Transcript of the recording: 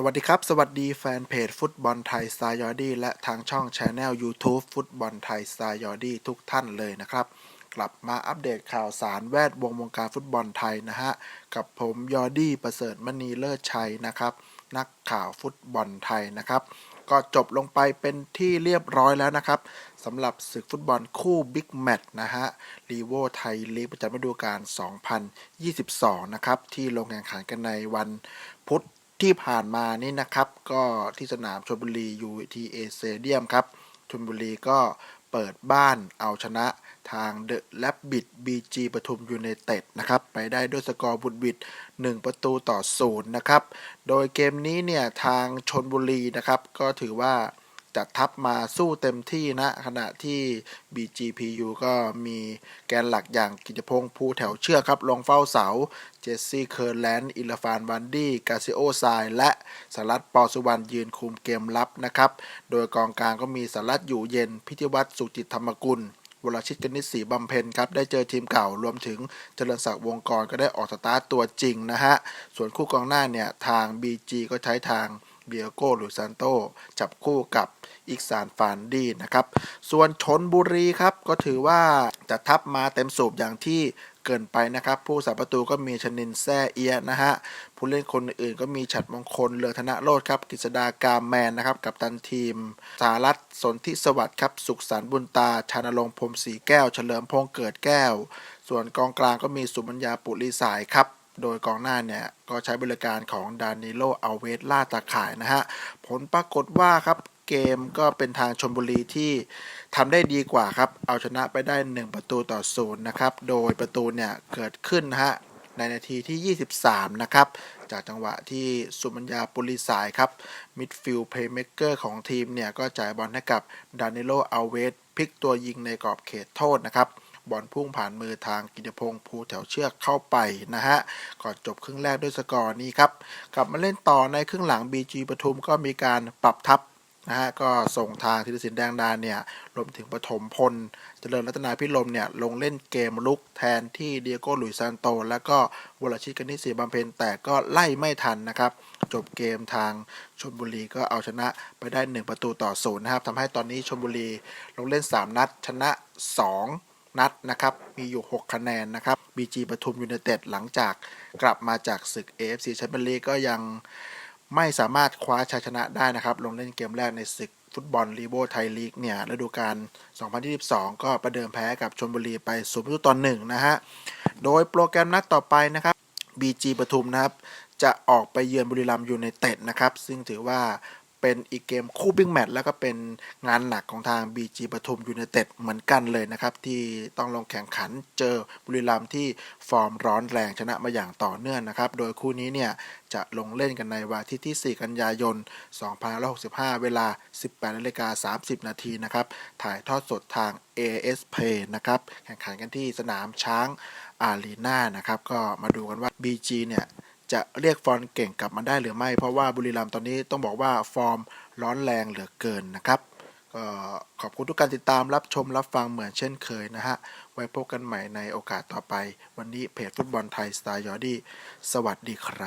สวัสดีครับ สวัสดีแฟนเพจฟุตบอลไทยสไตล์ยอดี้และทางช่องช anel YouTube ฟุตบอลไทยสไตล์ยอดี้ทุกท่านเลยนะครับ กลับมาอัปเดตข่าวสารแวดวงวงการฟุตบอลไทยนะฮะ กับผมยอดี้ประเสริฐมณีเลิศชัยนะครับ นักข่าวฟุตบอลไทยนะครับ ก็จบลงไปเป็นที่เรียบร้อยแล้วนะครับสำหรับศึกฟุตบอลคู่บิ๊กแมตช์นะฮะรีโวไทยลีกประจำฤดูกาล 2022 นะครับ ที่ลงแข่งขันกันในวันพุธ ที่ผ่านมานี่นะครับ ก็ที่สนามชลบุรี UTA Stadium ครับชลบุรีก็เปิดบ้านเอาชนะทางเดอะแลบบิดบีจีปทุมยูไนเต็ดนะครับ ไปได้ด้วยสกอร์บุดบิด 1 ประตูต่อศูนย์นะครับ โดยเกมนี้เนี่ย ทางชนบุรีนะครับ ก็ถือว่า จัดทัพมาสู้เต็มที่นะ ขณะที่ BGPU ก็มีแกนหลักอย่างกิจพงษ์ภูแถวเชือกครับลงเฝ้าเสา เจสซี่เคอร์แลนด์อิลฟานวันดี้กาซิโอไซและสารัตปอสุวรรณยืนคุมเกมรับนะครับ โดยกองกลางก็มีสารัตอยู่เย็น พิธิวัตรสุจิตธรรมกุลวรชิตกนิษฐ์ศรีบำเพ็ญครับได้เจอทีมเก่ารวมถึงเจริญศักดิ์วงกรก็ได้ออกสตาร์ตตัวจริงนะฮะ ส่วนคู่กองหน้าเนี่ย ทาง BG ก็ใช้ทาง เบียโก้หรือซานโตจับคู่กับอิกซานฟานดีนะครับ ส่วนชนบุรีครับ ก็ถือว่าจะทับมาเต็มสูบอย่างที่เกินไปนะครับ ผู้สาประตูก็มีชนินแซ่เอียนะฮะ ผู้เล่นคนอื่นก็มีฉัดมงคลเลือธนโรธครับกฤษดากามแมนนะครับ กับตันทีม สารัตสนธิสวัสดิ์ครับ สุขสันต์บุญตา ชานรงค์พรมศรีแก้ว เฉลิมพงษ์เกิดแก้ว ส่วนกองกลางก็มีสุมัญญาปุริสายครับ โดยกองหน้าเนี่ย ก็ใช้บริการของดานิโลอัลเวสล่าตาข่ายนะฮะ ผลปรากฏว่าครับเกมก็เป็นทางชนบุรีที่ทำได้ดีกว่าครับ เอาชนะไปได้ 1 ประตูต่อศูนย์นะครับ โดยประตูเนี่ยเกิดขึ้นนะฮะในนาทีที่ 23 นะครับ จากจังหวะที่สุมัญญาปุริสายครับ มิดฟิลด์เพลย์เมกเกอร์ของทีมเนี่ย ก็จ่ายบอลให้กับดานิโลอัลเวสพลิกตัวยิงในกรอบเขตโทษนะครับ บอลพุ่งผ่านมือทางกิจพงษ์ภูแถวเชือกเข้าไปนะฮะก่อนจบครึ่งแรกด้วยสกอร์นี้ครับ กลับมาเล่นต่อในครึ่งหลัง BG ปทุมก็มีการปรับทัพนะฮะก็ส่งทางธีรศิลป์แดงดานเนี่ยรวมถึงปฐมพล เจริญรัตนาพิรมเนี่ยลงเล่นเกมลุกแทนที่เดียโก้หลุยซานโต แล้วก็วรชิตกนิษฐ์ศรีบำเพ็ญแต่ก็ไล่ไม่ทันนะครับ จบเกมทางชลบุรีก็เอาชนะไปได้ 1 ประตูต่อศูนย์นะครับทำให้ตอนนี้ชลบุรีลงเล่น 3 นัดชนะ 2 นัดนะครับ มีอยู่ 6 คะแนนนะครับ BG ปทุมยูไนเต็ดหลังจากกลับมาจากศึก AFC แชมเปี้ยนลีกก็ยังไม่สามารถคว้าชัยชนะได้นะครับ ลงเล่นเกมแรกในศึกฟุตบอลลีโบไทยลีกเนี่ยฤดูกาล 2022 ก็ประเดิมแพ้กับชลบุรีไป0ประตูต่อ1นะฮะ โดยโปรแกรมนัดต่อไปนะครับ BG ปทุมนะครับ จะออกไปเยือนบุรีรัมย์ยูไนเต็ดนะครับ ซึ่งถือว่า เป็นอีกเกมคู่บิ๊กแมตช์แล้วก็เป็นงานหนักของทาง BG ปทุมยูไนเต็ดเหมือนกันเลยนะครับ ที่ต้องลงแข่งขันเจอบุรีรัมย์ที่ฟอร์มร้อนแรงชนะมาอย่างต่อเนื่องนะครับ โดยคู่นี้เนี่ยจะลงเล่นกันในวันที่ที่ 4 กันยายน 2565 เวลา 18นาฬิกา30 นาทีนะครับ ถ่ายทอดสดทาง AS Play นะครับ แข่งขันกันที่สนามช้างอารีนานะครับ ก็มาดูกันว่า BG เนี่ย จะเรียกฟอร์มเก่งกลับมาได้หรือไม่ เพราะว่าบุรีรัมย์ตอนนี้ต้องบอกว่าฟอร์มร้อนแรงเหลือเกินนะครับก็ขอบคุณทุกการติดตามรับชมรับฟังเหมือนเช่นเคยนะฮะ ไว้พบกันใหม่ในโอกาสต่อไป วันนี้เพจฟุตบอลไทยสไตล์ยอดี้สวัสดีครับ